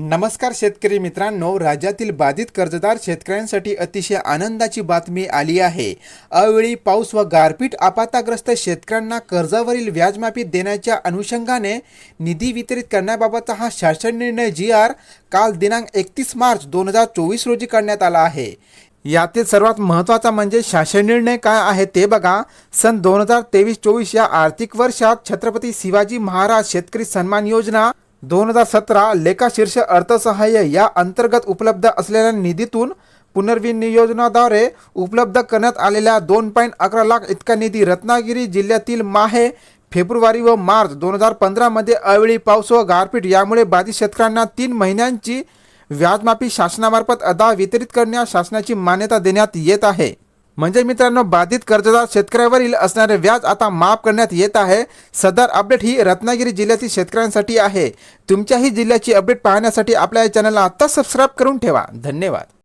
नमस्कार शेतकरी मित्रांनो राज्यातील बाधित कर्जदार शेतकऱ्यांसाठी अतिशय आनंदाची बातमी आली आहे. अवेळी पाऊस व गारपीट आपाताग्रस्त शेतकऱ्यांना कर्जावरील व्याजमाफी देण्याच्या अनुषंगाने निधी वितरित करण्याबाबतचा हा शासन निर्णय जी आर काल दिनांक एकतीस मार्च दोन हजार चोवीस रोजी करण्यात आला आहे. यातील सर्वात महत्त्वाचा म्हणजे शासन निर्णय काय आहे ते बघा. सन दोन हजार तेवीस चोवीस या आर्थिक वर्षात छत्रपती शिवाजी महाराज शेतकरी सन्मान योजना दोन हजार सतरा लेखाशीर्ष अर्थसहाय्य या अंतर्गत उपलब्ध असलेल्या निधीतून पुनर्विनियोजनाद्वारे उपलब्ध करण्यात आलेल्या दोन पॉईंट अकरा लाख इतका निधी रत्नागिरी जिल्ह्यातील माहे फेब्रुवारी व मार्च दोन हजार पंधरामध्ये अवेळी पाऊस व गारपीट यामुळे बाधित शेतकऱ्यांना तीन महिन्यांची व्याजमाफी शासनामार्फत अदा वितरित करण्यास शासनाची मान्यता देण्यात येत आहे. म्हणजे मित्रांनो बाधित कर्जदार शेतकऱ्यावरील असणारे व्याज आता माफ करण्यात येत आहे. सदर अपडेट ही रत्नागिरी जिल्ह्यातील शेतकऱ्यांसाठी आहे. तुमच्याही जिल्ह्याची अपडेट पाहण्यासाठी आपल्या या चॅनलला आत्ताच सबस्क्राईब करून ठेवा. धन्यवाद.